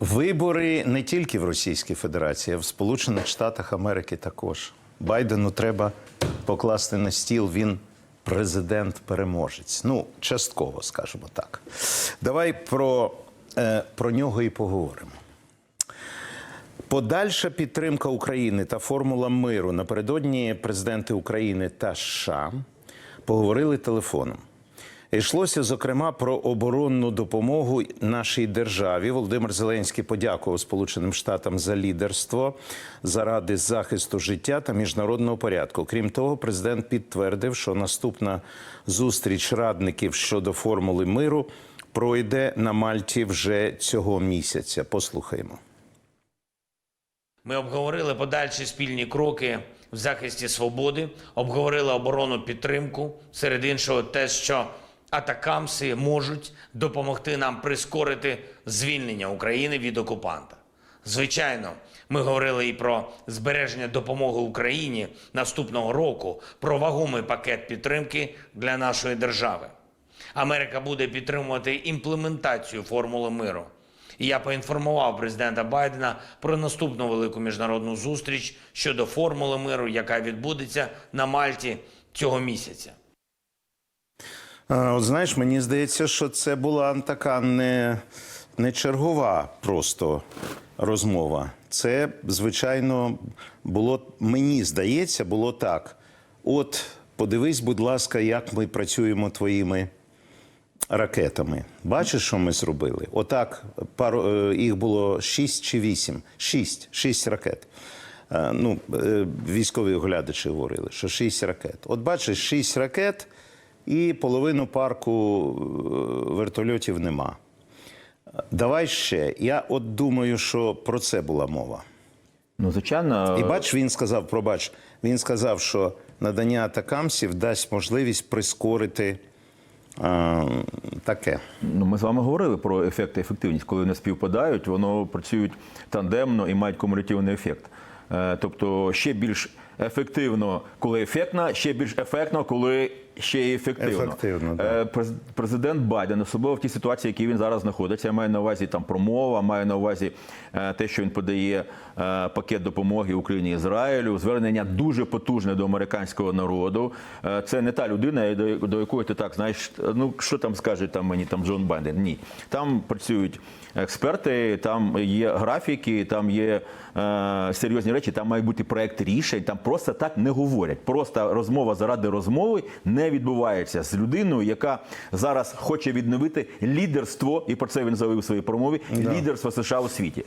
Вибори не тільки в Російській Федерації, а в Сполучених Штатах Америки також. Байдену треба покласти на стіл. Він президент-переможець. Ну, частково, скажімо так. Давай про, е, про нього і поговоримо. Подальша підтримка України та формула миру напередодні президенти України та США поговорили телефоном. Йшлося зокрема про оборонну допомогу нашій державі. Володимир Зеленський подякував Сполученим Штатам за лідерство заради захисту життя та міжнародного порядку. Крім того, президент підтвердив, що наступна зустріч радників щодо формули миру пройде на Мальті вже цього місяця. Послухаємо. Ми обговорили подальші спільні кроки в захисті свободи, обговорили оборонну підтримку, серед іншого, те, що атакамси можуть допомогти нам прискорити звільнення України від окупанта. Звичайно, ми говорили і про збереження допомоги Україні наступного року, про вагомий пакет підтримки для нашої держави. Америка буде підтримувати імплементацію формули миру. І я поінформував президента Байдена про наступну велику міжнародну зустріч щодо формули миру, яка відбудеться на Мальті цього місяця. А, От знаєш, мені здається, що це була така не, не чергова просто розмова. Це, звичайно, було, мені здається, було так. От подивись, будь ласка, як ми працюємо твоїми ракетами. Бачиш, що ми зробили? Отак, пару, е, їх було шість чи вісім. Шість, шість ракет. Е, Ну, е, військові оглядачі говорили, що шість ракет. От бачиш, шість ракет і половину парку е, вертольотів нема. Давай ще. Я от думаю, що про це була мова. Ну, звичайно, І бач, він сказав, пробач, він сказав, що надання атакамсів дасть можливість прискорити е, таке. ну, ми з вами говорили про ефект і ефективність. Коли вони співпадають, воно працюють тандемно і мають кумулятивний ефект. Е, Тобто ще більш ефективно, коли ефектно, ще більш ефектно, коли ще й ефективно. Ефективно, да. Е, Президент Байден, особливо в тій ситуації, в якій він зараз знаходиться, я маю на увазі там промова, маю на увазі е, те, що він подає е, пакет допомоги Україні і Ізраїлю, звернення дуже потужне до американського народу. Це не та людина, до, до якої ти так знаєш, ну що там скаже там мені там Джон Байден. Ні, там працюють експерти, там є графіки, там є е, серйозні речі, там має бути проект рішень. Там просто так не говорять. Просто розмова заради розмови не відбувається з людиною, яка зараз хоче відновити лідерство, і про це він заявив у своїй промові. Лідерство США у світі.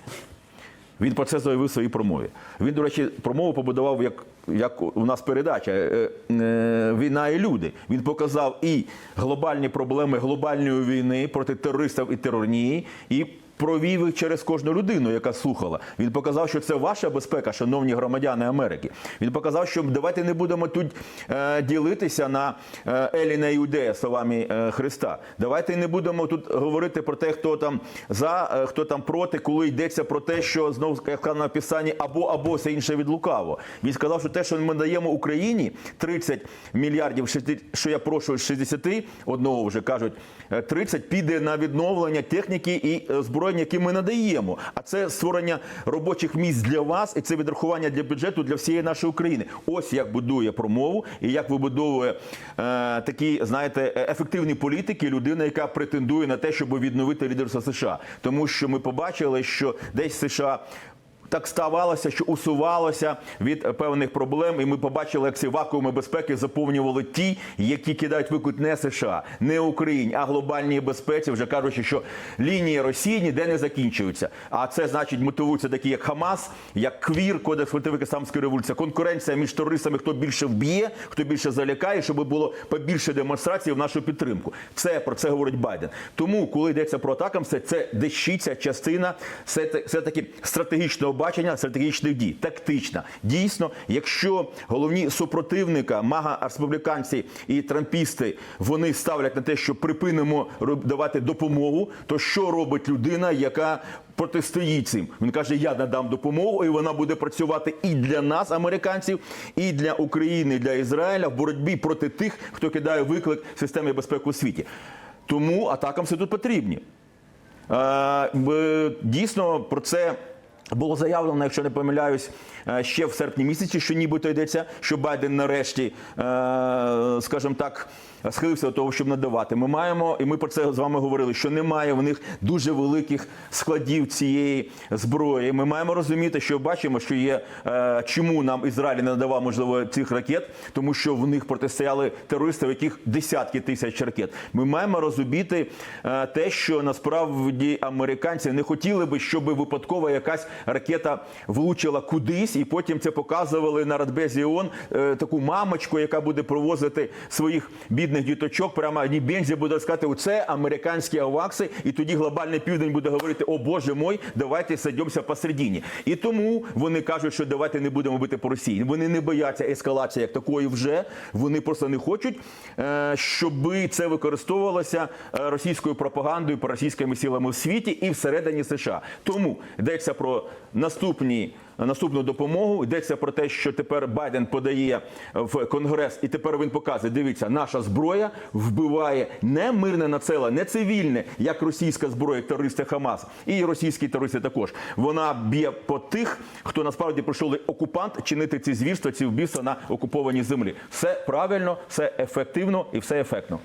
Він про це заявив у своїй промові. Він, до речі, промову побудував як, як у нас передача е, е, Війна і люди. Він показав і глобальні проблеми глобальної війни проти терористів і терорнії, і провів їх через кожну людину, яка слухала. Він показав, що це ваша безпека, шановні громадяни Америки. Він показав, що давайте не будемо тут е, ділитися на е, Еліна Іудея словами е, Христа. Давайте не будемо тут говорити про те, хто там за, е, хто там проти, коли йдеться про те, що знову сказано в Писанні або або все інше від лукаво. Він сказав, що те, що ми даємо Україні 30 мільярдів, що я прошу з 60, одного вже кажуть, е, 30 піде на відновлення техніки і е, зброї, які ми надаємо. А це створення робочих місць для вас, і це відрахування для бюджету для всієї нашої України. Ось як будує промову і як вибудовує е, такі, знаєте, е, ефективні політики, людина, яка претендує на те, щоб відновити лідерство США. Тому що ми побачили, що десь США. Так ставалося, що усувалося від певних проблем, і ми побачили, як ці вакууми безпеки заповнювали ті, які кидають виклик не США, не Україні, а глобальній безпеці, вже кажучи, що лінії Росії ніде не закінчуються. А це значить мотивуються такі, як Хамас, як Квір, Кодекс фальтовики Самської революції, конкуренція між терористами, хто більше вб'є, хто більше залякає, щоб було побільше демонстрацій в нашу підтримку. Це про це говорить Байден. Тому, коли йдеться про атакам, це, це дещиця частина все таки стратегічного бачення, стратегічних дій, тактична. Дійсно, якщо головні супротивника, мага республіканці і трампісти, вони ставлять на те, що припинимо давати допомогу, то що робить людина, яка протистоїть цим? Він каже: Я надам допомогу, і вона буде працювати і для нас, американців, і для України, і для Ізраїля в боротьбі проти тих, хто кидає виклик системі безпеки у світі. Тому атакам все тут потрібні. Дійсно, про це було заявлено, якщо не помиляюсь, е, ще в серпні місяці, що нібито йдеться, що Байден нарешті, е, скажімо так, схилився до того, щоб надавати. Ми маємо, і ми про це з вами говорили, що немає в них дуже великих складів цієї зброї. Ми маємо розуміти, що бачимо, що є е, чому нам Ізраїль не надавав можливо цих ракет, тому що в них протистояли терористи, в яких десятки тисяч ракет. Ми маємо розуміти е, те, що насправді американці не хотіли би, щоб випадково якась ракета влучила кудись, і потім це показували на Радбезі ООН е, таку мамочку, яка буде провозити своїх бідних діточок. Прямо ні бензі буде сказати, оце американські авакси, і тоді глобальний південь буде говорити: О Боже мой, давайте садимося посередині. І тому вони кажуть, що давайте не будемо бити по Росії. Вони не бояться ескалації як такої вже. Вони просто не хочуть, е, щоб це використовувалося е, російською пропагандою, російськими силами в світі і всередині США. Тому йдеться про наступні. Наступну допомогу йдеться про те, що тепер Байден подає в Конгрес, і тепер він показує: дивіться, наша зброя вбиває не мирне населення, не цивільне, як російська зброя, терористи Хамас, і російські терористи також. Вона б'є по тих, хто насправді прийшов окупант чинити ці звірства, ці вбивства на окупованій землі. Все правильно, все ефективно і все ефектно.